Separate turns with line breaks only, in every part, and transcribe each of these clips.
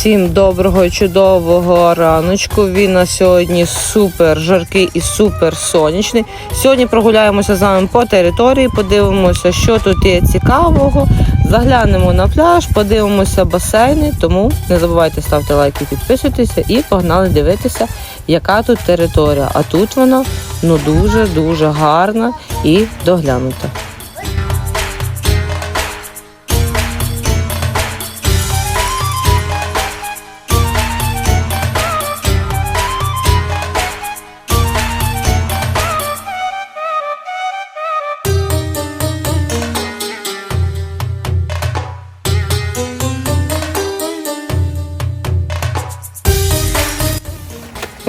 Всім доброго чудового раночку. Він на сьогодні супер жаркий і супер сонячний. Сьогодні прогуляємося з вами по території, подивимося, що тут є цікавого. Заглянемо на пляж, подивимося басейни. Тому не забувайте ставити лайки, підписуйтеся і погнали дивитися, яка тут територія. А тут вона ну дуже дуже гарна і доглянута.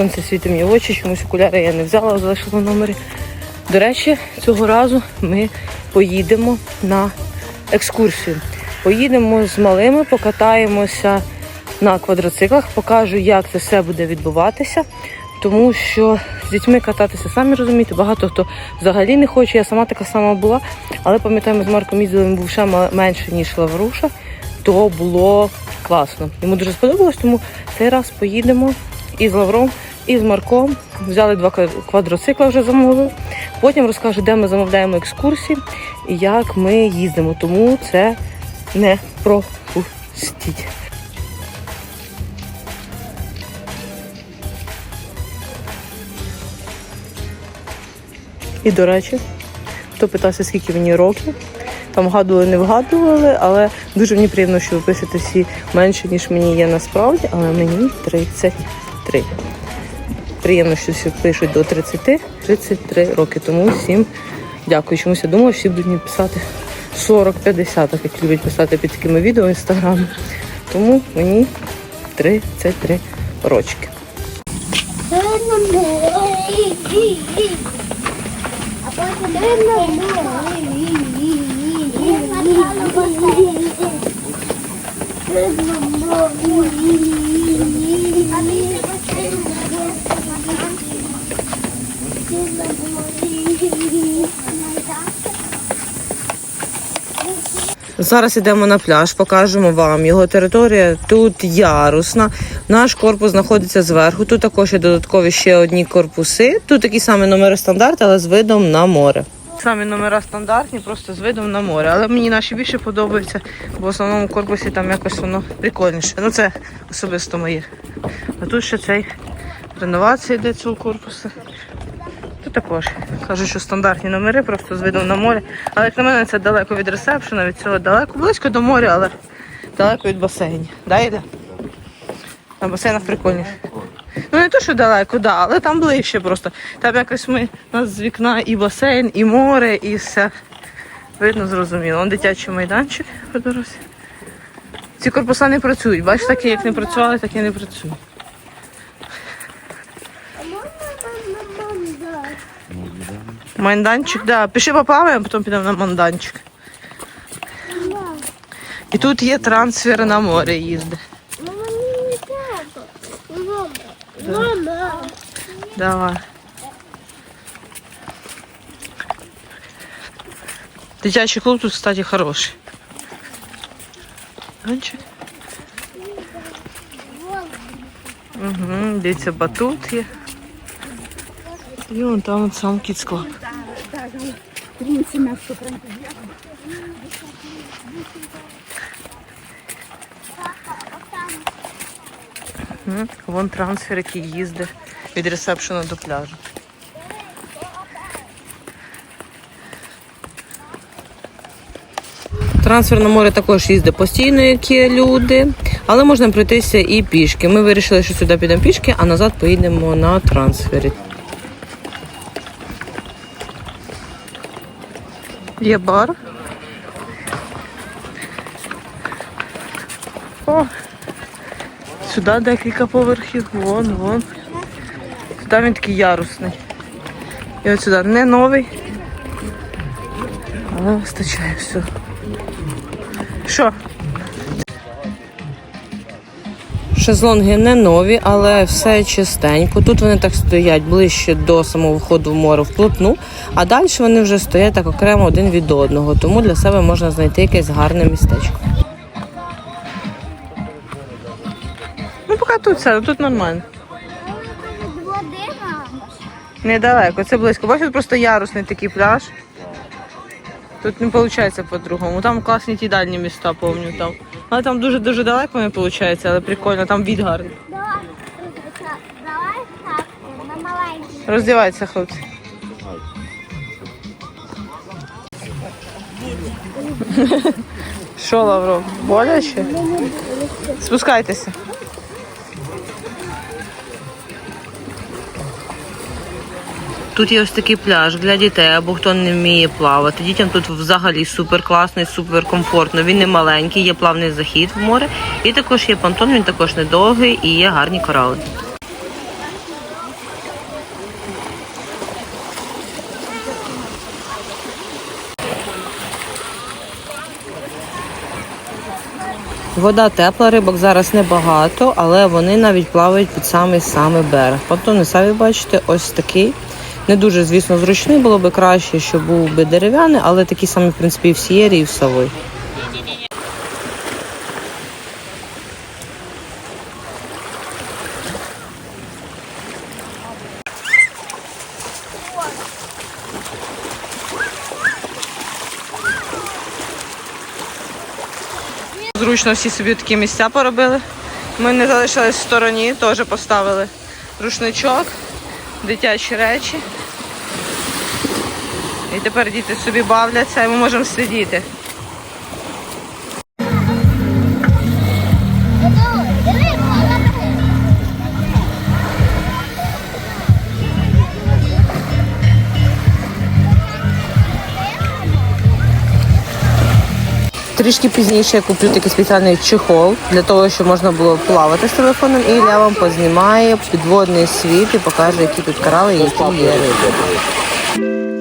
Сонце світить мені в очі, чомусь окуляри я не взяла, залишила в номері. До речі, цього разу ми поїдемо на екскурсію. Поїдемо з малими, покатаємося на квадроциклах, покажу, як це все буде відбуватися. Тому що з дітьми кататися, самі розумієте, багато хто взагалі не хоче. Я сама така сама була, але пам'ятаємо, з Марком їздили, був ще менше, ніж Лавруша, то було класно. Йому дуже сподобалось, тому цей раз поїдемо і з Лавром, і з Марком. Взяли два квадроцикла вже замовили. Потім розкажу, де ми замовляємо екскурсії і як ми їздимо. Тому це не пропустіть. І до речі, хто питався, скільки мені років, там вгадували, не вгадували, але дуже мені приємно, що ви пишете всі менше, ніж мені є насправді, але мені 33. Приємно, що всі пишуть до 30, 33 роки. Тому всім дякую. Чомусь я думала, всі будуть мені писати 40-50, так як люблять писати під такими відео в інстаграмі. Тому мені 33 рочки. Зараз йдемо на пляж, покажемо вам його територія. Тут ярусна. Наш корпус знаходиться зверху. Тут також є додаткові ще одні корпуси. Тут такі самі номери стандарт, але з видом на море. Самі номера стандартні, просто з видом на море. Але мені наші більше подобаються, бо в основному корпусі там якось воно прикольніше. Ну це особисто моє. А тут ще цей реновація йде цього корпусу. Тут також кажуть, що стандартні номери, просто з видом на море. Але як на мене, це далеко від ресепшена, від цього далеко, близько до моря, але далеко від басейнів. Да, йде? На басейнах прикольніше. Ну не то, що далеко, да, але там ближче просто. Там якось ми у нас з вікна і басейн, і море, і все. Видно, зрозуміло. Он дитячий майданчик по дорозі. Ці корпуса не працюють. Бачиш, такі як не працювали, так і не працюють. Майданчик, да. Пішли поплаваємо, потім підемо на майданчик. І тут є трансфер на море їзди.
Мама, мені не треба. Мама. Мама.
Давай. Дитячий клуб тут, кстати, хороший. Майданчик. Угу, дивіться, батут є. І вон там от сам Kids Club. Мгм, Вон трансфер, який їздить від ресепшена до пляжу. Трансфер на море також їздить постійно, як люди, але можна пройтися і пішки. Ми вирішили, що сюди підемо пішки, а назад поїдемо на трансфері. Є бар. О, сюди декілька поверхів. Вон, вон. Сюди він такий ярусний. І от сюди не новий. Але вистачає все. Що? Шезлонги не нові, але все чистенько. Тут вони так стоять ближче до самого входу в море вплотну, а далі вони вже стоять так окремо один від одного. Тому для себе можна знайти якесь гарне містечко. тут все, тут нормально. Недалеко, це близько. Бачиш, тут просто ярусний такий пляж. Тут не виходить по-другому. Там класні ті дальні міста, помню там. Але там дуже-дуже далеко не виходить, але прикольно, там від гарний.
Давай.
Роздівайтеся, хлопці. Що, Лавров, боляче? Спускайтеся. Тут є ось такий пляж для дітей, або хто не вміє плавати. Дітям тут взагалі супер класно і супер комфортно. Він не маленький, є плавний захід в море. І також є понтон, він також недовгий і є гарні корали. Вода тепла, рибок зараз небагато, але вони навіть плавають під самий самий берег. Понтони самі бачите, ось такий. Не дуже, звісно, зручний, було би краще, щоб був би дерев'яний, але такі самі, в принципі, і в Сієрі, і в Савой. Зручно всі собі такі місця поробили. Ми не залишились в стороні, теж поставили рушничок, дитячі речі. І тепер діти собі бавляться і ми можемо сидіти. Трішки пізніше я куплю такий спеціальний чехол для того, щоб можна було плавати з телефоном. І я вам познімаю підводний світ і покажу, які тут корали і які є риби.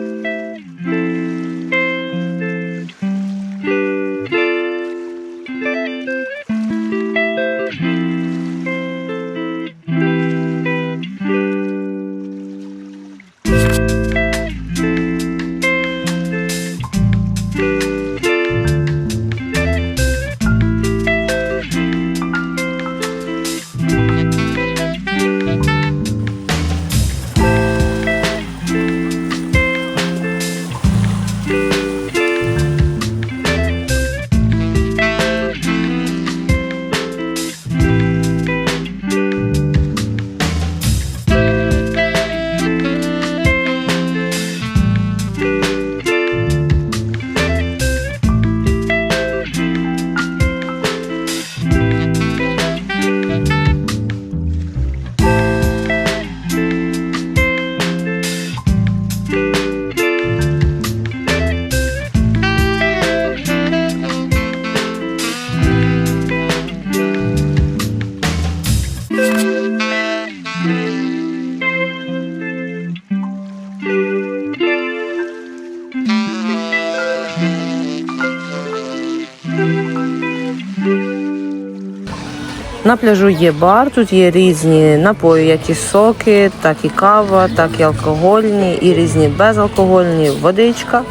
На пляжу є бар, тут є різні напої, як і соки, так і кава, так і алкогольні, і різні безалкогольні, водичка.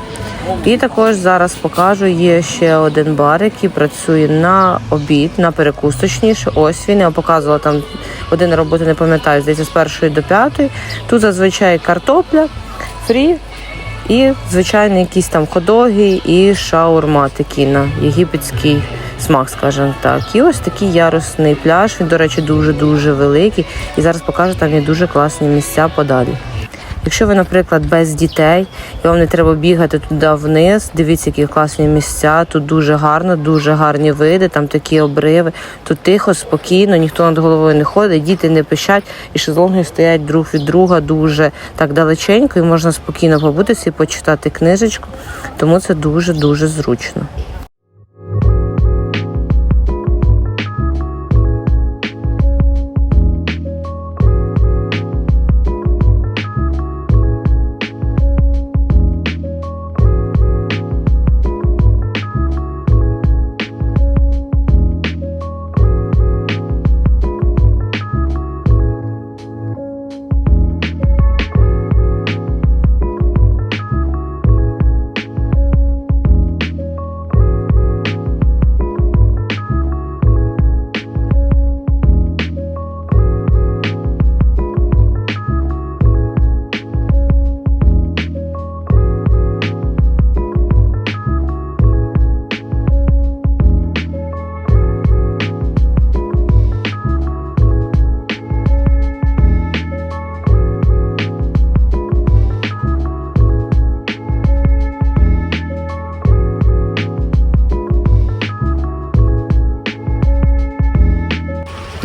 І також зараз покажу, є ще один бар, який працює на обід, на перекус, точніше. Ось він. Я показувала там один роботи, не пам'ятаю, здається, з першої до п'ятої. Тут зазвичай картопля, фрі і, звичайно, якісь там ходоги і шаурма такі на єгипетський смак, скажімо так. І ось такий ярусний пляж. Він, до речі, дуже-дуже великий. І зараз покажу, там є дуже класні місця подалі. Якщо ви, наприклад, без дітей і вам не треба бігати туди вниз, дивіться, які класні місця. Тут дуже гарно, дуже гарні види, там такі обриви. Тут тихо, спокійно, ніхто над головою не ходить, діти не пищать, і шезлонги стоять друг від друга дуже так далеченько, і можна спокійно побутися і почитати книжечку. Тому це дуже дуже зручно.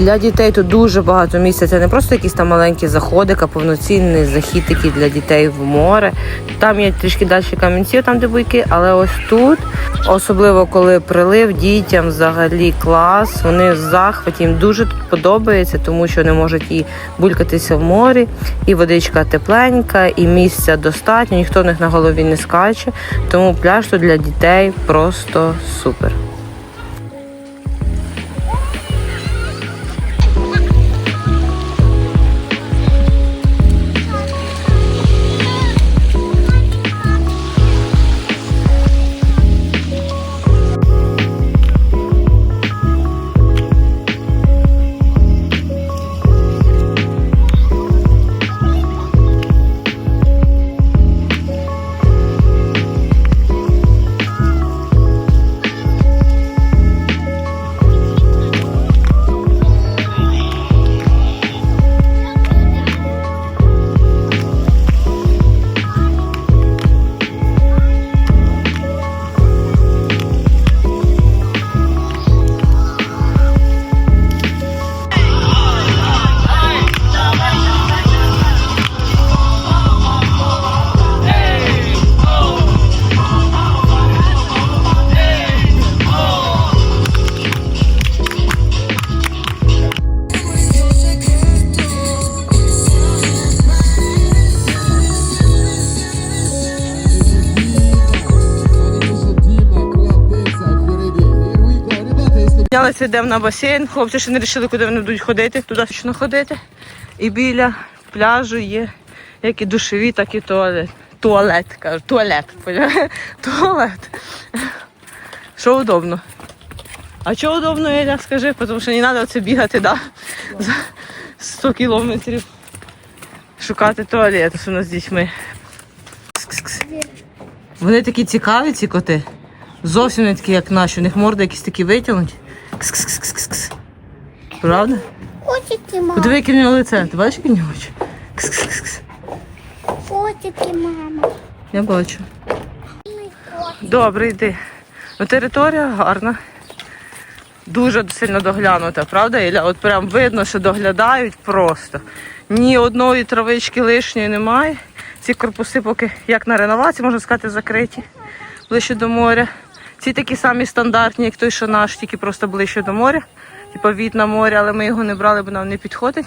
Для дітей тут дуже багато місця. Це не просто якісь там маленькі заходи, а повноцінний захід такий для дітей в море. Там є трішки далі камінці, там де буйки, але ось тут, особливо коли прилив, дітям взагалі клас. Вони в захваті, їм дуже тут подобається, тому що вони можуть і булькатися в морі, і водичка тепленька, і місця достатньо, ніхто в них на голові не скаче. Тому пляж тут для дітей просто супер. Йдемо на басейн. Хлопці ще не вирішили, куди вони будуть ходити, туди точно ходити. І біля пляжу є як і душові, так і туалет. Туалет, кажу, туалет. Туалет. Що удобно. А що удобно, Еля, скажи, тому що не треба оце бігати, да? За 100 кілометрів. Шукати туалет, у нас з дітьми. Вони такі цікаві, ці коти. Зовсім не такі, як наші. У них морди якісь такі витягнуті. Правда?
Котики, мама.
Подиви, яке в нього лице. Ти бачиш, які в нього очі?
Котики, мама.
Я бачу. Добре, йди. Ну, територія гарна. Дуже сильно доглянута, правда, Ілля? От прям видно, що доглядають просто. Ні одної травички лишньої немає. Ці корпуси поки як на реновації, можна сказати, закриті ближче до моря. Ці такі самі стандартні, як той, що наш, тільки просто ближче до моря. Типа від на море, але ми його не брали, бо нам не підходить.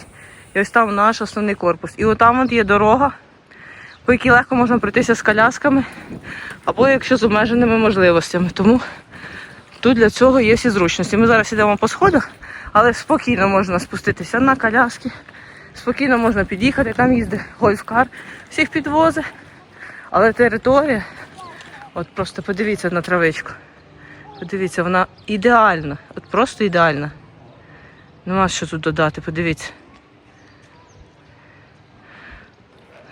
І ось там наш основний корпус. І отам от є дорога, по якій легко можна пройтися з колясками, або якщо з обмеженими можливостями. Тому тут для цього є всі зручності. Ми зараз йдемо по сходах, але спокійно можна спуститися на коляски, спокійно можна під'їхати, там їздить гольфкар, всіх підвозить. Але територія, от просто подивіться на травичку. Подивіться, вона ідеальна, от просто ідеальна. Нема що тут додати, подивіться.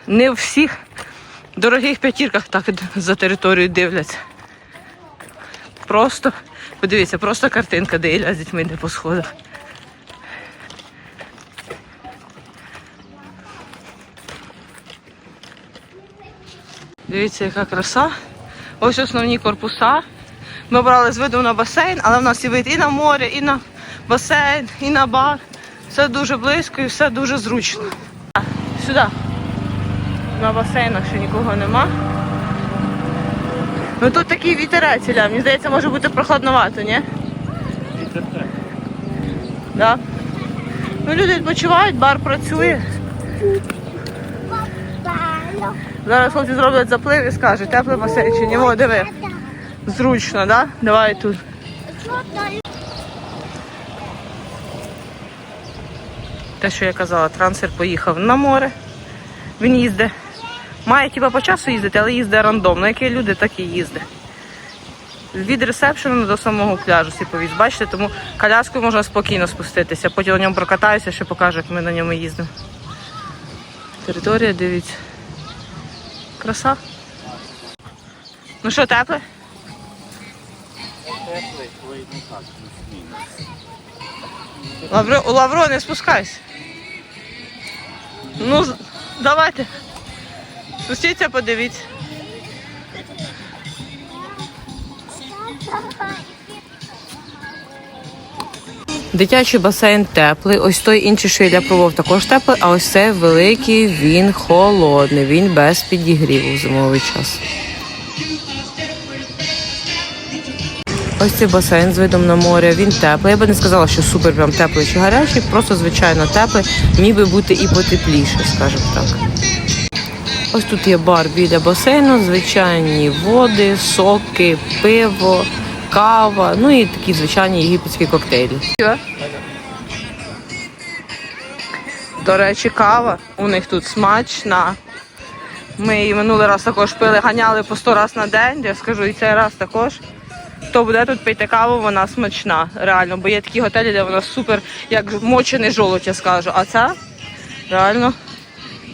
Не в всіх дорогих п'ятірках так за територію дивляться. Просто, подивіться, просто картинка, де Ілля з дітьми йде по сходах. Дивіться, яка краса. Ось основні корпуса. Ми брали з виду на басейн, але в нас і вид і на море, і на басейн, і на бар. Все дуже близько і все дуже зручно. Сюди. На басейнах ще нікого нема. Ну тут такий вітерець, Ілля. Мені здається, може бути прохладновато, ні? Да. Ну, люди відпочивають, бар працює. Зараз хлопці зроблять заплив і скажуть, теплий басейн чи ні. О, диви. Зручно, да? Давай тут.
Що там?
Те, що я казала, трансфер поїхав на море. Він їздить. Має хіба по часу їздити, але їздить рандомно. Які люди, так і їздить. Від ресепшену до самого пляжу сіповіць. Бачите, тому коляскою можна спокійно спуститися. Потім на ньому прокатаюся, ще покажу, як ми на ньому їздимо. Територія, дивіться. Краса. Ну що, тепле?
Теплий, коли ну так, плюс-мінус.
Лавро, у Лавро не спускайся. Ну, давайте. Спустіться, подивіться. Дитячий басейн теплий. Ось той інший, що я пробував, також теплий, а ось цей великий, він холодний, він без підігріву в зимовий час. Ось цей басейн з видом на море, він теплий. Я би не сказала, що супер прям теплий чи гарячий, просто звичайно теплий. Міг би бути і потепліше, скажімо так. Ось тут є бар біля басейну, звичайні води, соки, пиво, кава, ну і такі звичайні єгипетські коктейлі. До речі, кава у них тут смачна. Ми її минулий раз також пили, ганяли по 100 раз на день, я скажу, і цей раз також. Хто буде тут пити каву, вона смачна, реально. Бо є такі готелі, де вона супер, як мочений жолудь, я скажу. А ця реально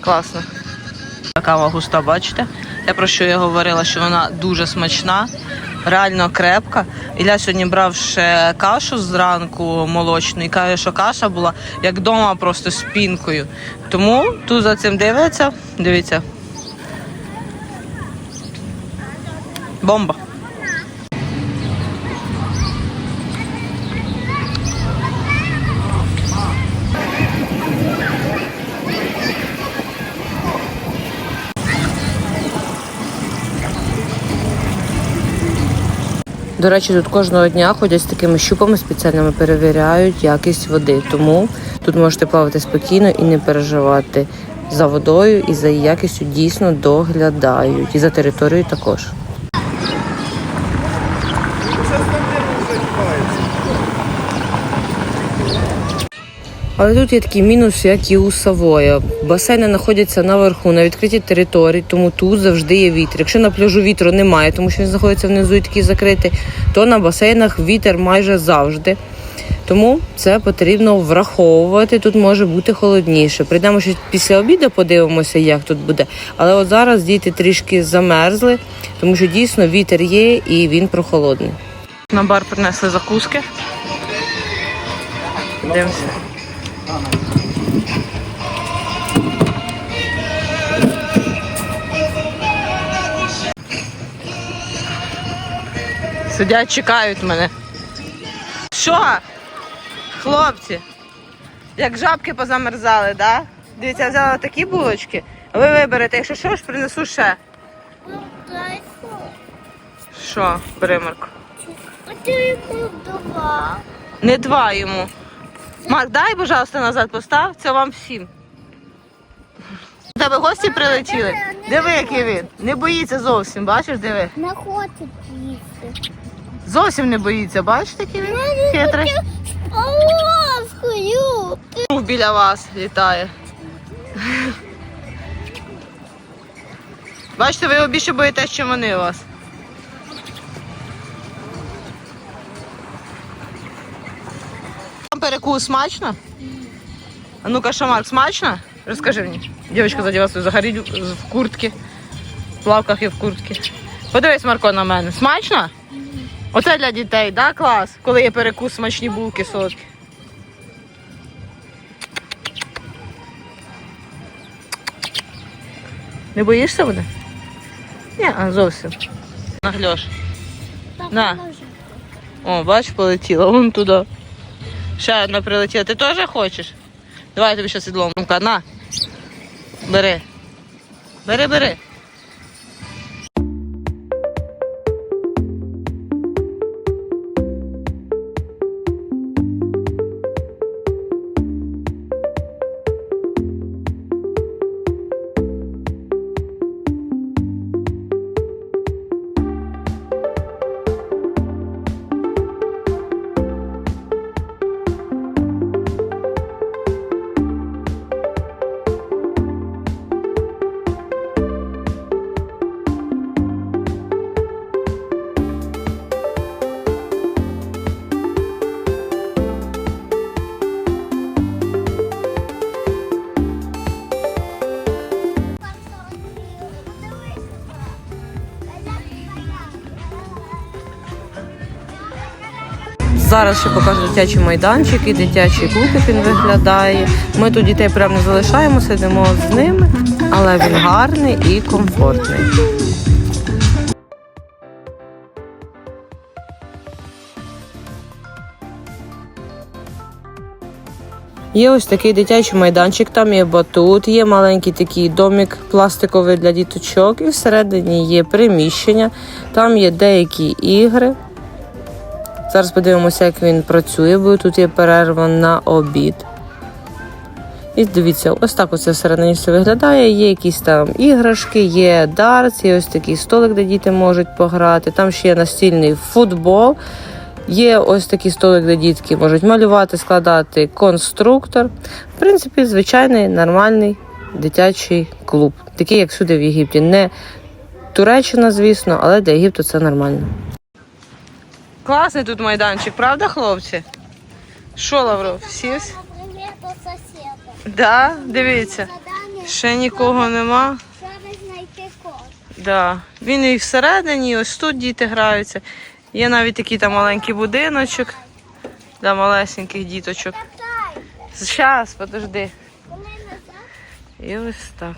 класна. Кава густа, бачите? Те, про що я говорила, що вона дуже смачна, реально крепка. Ілля сьогодні брав ще кашу зранку молочну і каже, що каша була як вдома просто з пінкою. Тому тут за цим дивиться, дивіться. Бомба. До речі, тут кожного дня ходять з такими щупами спеціальними, перевіряють якість води. Тому тут можете плавати спокійно і не переживати за водою і за її якістю дійсно доглядають. І за територією також. Але тут є такий мінус, як і у Савоя. Басейни знаходяться наверху, на відкритій території, тому тут завжди є вітер. Якщо на пляжу вітру немає, тому що він знаходиться внизу і такий закритий, то на басейнах вітер майже завжди. Тому це потрібно враховувати. Тут може бути холодніше. Прийдемо ще після обіду, подивимося, як тут буде. Але от зараз діти трішки замерзли, тому що дійсно вітер є і він прохолодний. На бар принесли закуски. Дивимося. Сидять, чекають мене. Що? Хлопці, як жабки позамерзали, да? Дивіться, я взяла такі булочки. Ви виберете, якщо що ж, принесу ще. Що, примарку?
А ти йому два.
Не два йому. Марк, дай, пожалуйста, назад постав. Це вам всім. У тебе гості прилетіли? Диви, який він. Не боїться зовсім, бачиш, диви.
Не хоче їсти.
Зовсім не боїться, бачиш, який він хитрий. Друг біля вас літає. Бачите, ви його більше боїтесь, чим вони вас. Вам перекус смачно? А ну-ка, що, смачно? Розкажи мені. Дівчинка заді вас загоріть в куртці. В плавках і в куртці. Подивись, Марко, на мене. Смачно? Оце для дітей, да, клас? Коли є перекус, смачні булки, солодкі. Не боїшся мене? Ні, а зовсім. Нагльош. На. О, бач, полетіла вон туди. Ще одна прилетіла. Ти теж хочеш? Давай я тобі ще сідлом. Ну-ка, на. Бери. Бери, бери. Зараз ще покажу дитячий майданчик і дитячий клуб, як він виглядає. Ми тут дітей прямо не залишаємо, сидимо з ними, але він гарний і комфортний. Є ось такий дитячий майданчик, там є батут, є маленький такий домик пластиковий для діточок, і всередині є приміщення, там є деякі ігри. Зараз подивимося, як він працює, бо тут є перерва на обід. І дивіться, ось так оце всередині все виглядає. Є якісь там іграшки, є дартс, є ось такий столик, де діти можуть пограти. Там ще є настільний футбол. Є ось такий столик, де дітки можуть малювати, складати конструктор. В принципі, звичайний нормальний дитячий клуб, такий, як сюди в Єгипті. Не Туреччина, звісно, але для Єгипту це нормально. Класний тут майданчик, правда, хлопці? Що, Лавров,
сусіда.
Да, дивіться. Ще нікого нема.
знайти.
Да. Він і всередині, і ось тут діти граються. Є навіть такий там маленький будиночок для малесеньких діточок. Зараз, подожди. І ось так.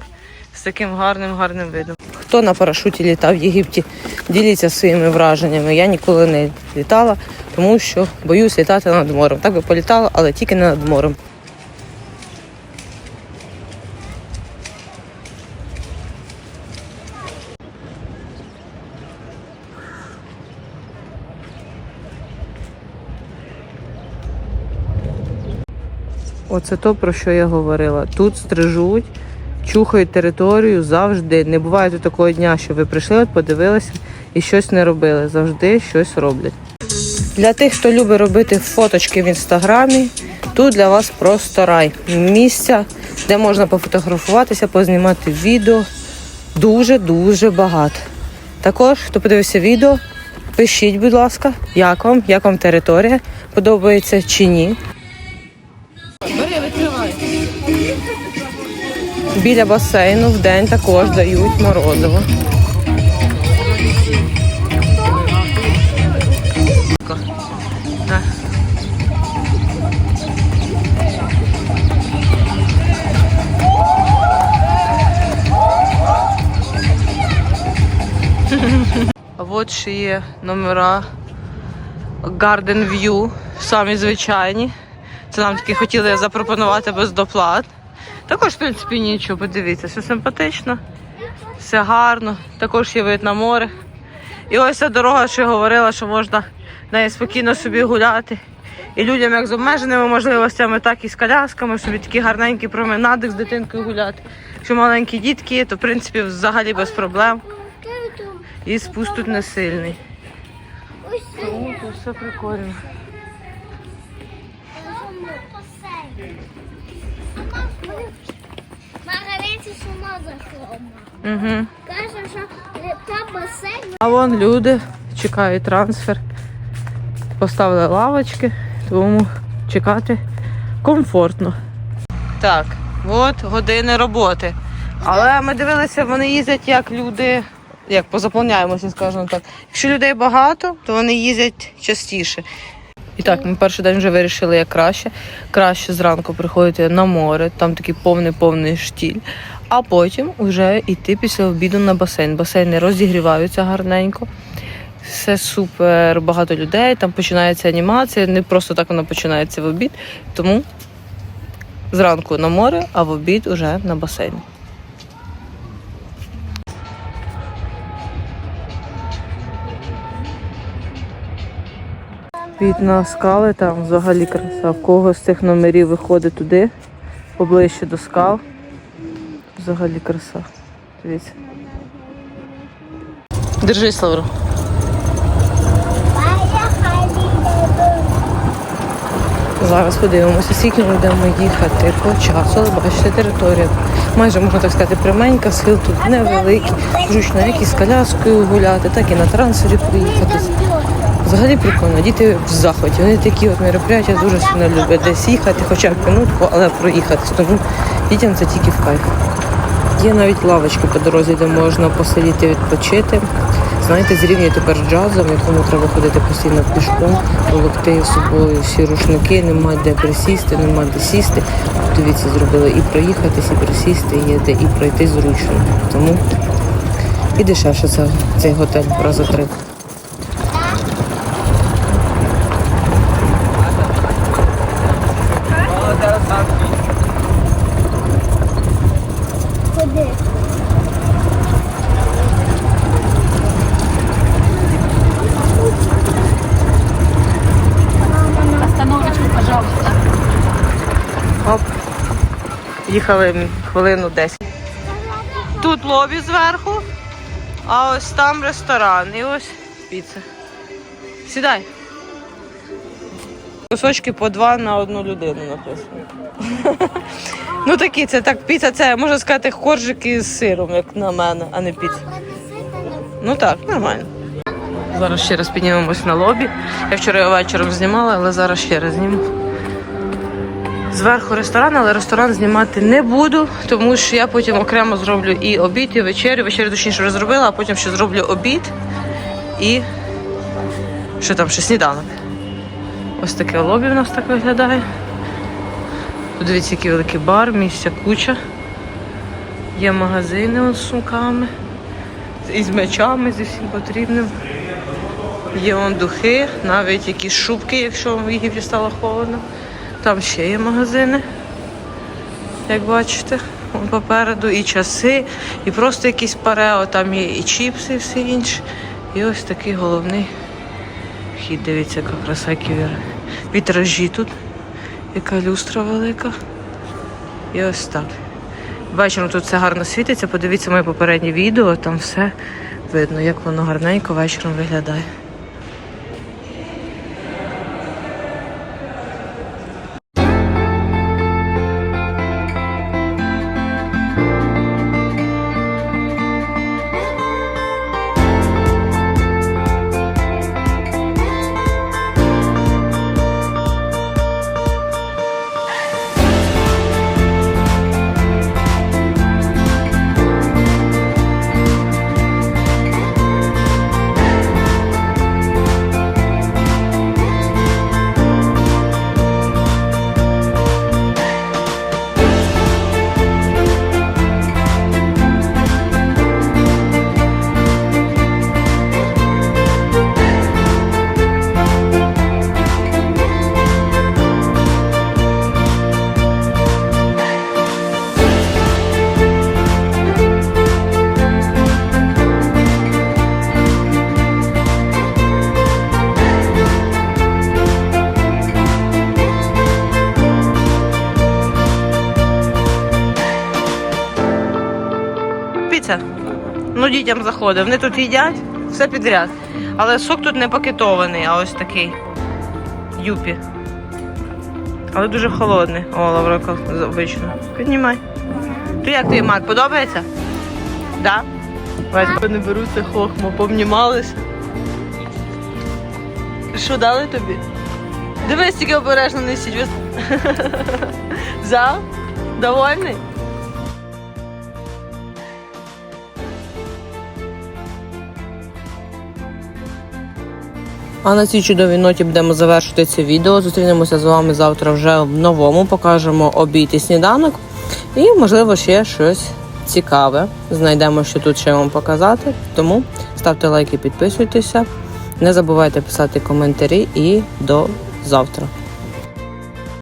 З таким гарним гарним видом. Хто на парашуті літав в Єгипті, діліться своїми враженнями. Я ніколи не літала, тому що боюсь літати над морем. Так би політала, але тільки не над морем. Оце то, про що я говорила. Тут стрижуть, чухають територію завжди. Не буває тут такого дня, що ви прийшли, от подивилися і щось не робили. Завжди щось роблять. Для тих, хто любить робити фоточки в інстаграмі, тут для вас просто рай. Місця, де можна пофотографуватися, познімати відео. Дуже-дуже багато. Також, хто подивився відео, пишіть, будь ласка, як вам, як вам територія, подобається чи ні. Біля басейну в день також дають морозиво. От ще є номера Garden View, самі звичайні. Це нам таки хотіли запропонувати без доплат. Також, в принципі, нічого, подивіться, все симпатично, все гарно. Також є вид на море. І ось ця дорога, що я говорила, що можна нею спокійно собі гуляти. І людям як з обмеженими можливостями, так і з колясками, собі такі гарненькі променади з дитинкою гуляти. Якщо маленькі дітки є, то в принципі взагалі без проблем. І спуск тут не сильний. Тому все прикольно.
З.
Угу.
Каже, що там басейн.
А вон люди чекають трансфер. Поставили лавочки, тому чекати комфортно. Так, от години роботи. Але ми дивилися, вони їздять як люди, як позаповняємося, скажімо так. Якщо людей багато, то вони їздять частіше. І так, ми перший день вже вирішили, як краще. Краще зранку приходити на море, там такий повний-повний штіль, а потім вже йти після обіду на басейн. Басейни розігріваються гарненько. Все супер, багато людей, там починається анімація, не просто так вона починається в обід. Тому зранку на море, а в обід уже на басейн. Від на скали там взагалі краса. В кого з цих номерів виходить туди, поближче до скал. Взагалі краса. Дивіться. Держись, Лавро. Зараз подивимося, скільки ми будемо їхати по часу. Але бачите, територія майже можна так сказати пряменька, схил тут невеликий, зручно як і з коляскою гуляти, так і на трансфері приїхати. Взагалі прикольно, діти в захваті. Вони такі от мероприятия дуже сильно люблять десь їхати, хоча б минутку, але проїхатись. Тому дітям це тільки в кайф. Є навіть лавочки по дорозі, де можна посидіти, відпочити. Знаєте, зрівнює тепер джазом, якому треба ходити постійно пішком, волокти з собою всі рушники, нема де присісти, нема де сісти. Дивіться, зробили і проїхатись, і присісти, і є де і пройти зручно. Тому і дешевше це, цей готель рази три.
Де?
Остановочку, пожалуйста.
Оп. Їхали хвилину 10. Тут лобі зверху, а ось там ресторан. І ось піца. Сідай. Кусочки по два на одну людину написано. ну такі, це так, піца це можна сказати коржики з сиром, як на мене, а не піца. Ну так, нормально. Зараз ще раз піднімемось на лобі. Я вчора вечором знімала, але зараз ще раз зніму. Зверху ресторан, але ресторан знімати не буду, тому що я потім окремо зроблю і обід, і вечерю. Вечерю точніше вже зробила, а потім ще зроблю обід і що там ще сніданок. Ось таке лобі в нас так виглядає. Подивіться, який великий бар, місця куча. Є магазини з сумками, із м'ячами, зі всім потрібним. Є вон духи, навіть якісь шубки, якщо в Єгипті стало холодно. Там ще є магазини, як бачите, попереду і часи, і просто якісь парео, там є і чіпси, і все інше. І ось такий головний вхід. Дивіться, яка краса, які вітражі тут, яка люстра велика. І ось так. Вечором тут все гарно світиться. Подивіться моє попереднє відео, там все видно, як воно гарненько вечором виглядає. Піца. Ну, дітям заходить. Вони тут їдять все підряд. Але сок тут не пакетований, а ось такий. Юпі. Але дуже холодний. О, Лаврика обично. Піднімай. Ти як тобі, Марк, подобається? Да? Васька не беруться хохмо, помнімалися. Що дали тобі? Дивись, тільки обережно не сідь. Взяв? Довольний? А на цій чудовій ноті будемо завершити це відео. Зустрінемося з вами завтра вже в новому. Покажемо обід і сніданок. І, можливо, ще щось цікаве. Знайдемо, що тут ще вам показати. Тому ставте лайки, підписуйтеся. Не забувайте писати коментарі і до завтра.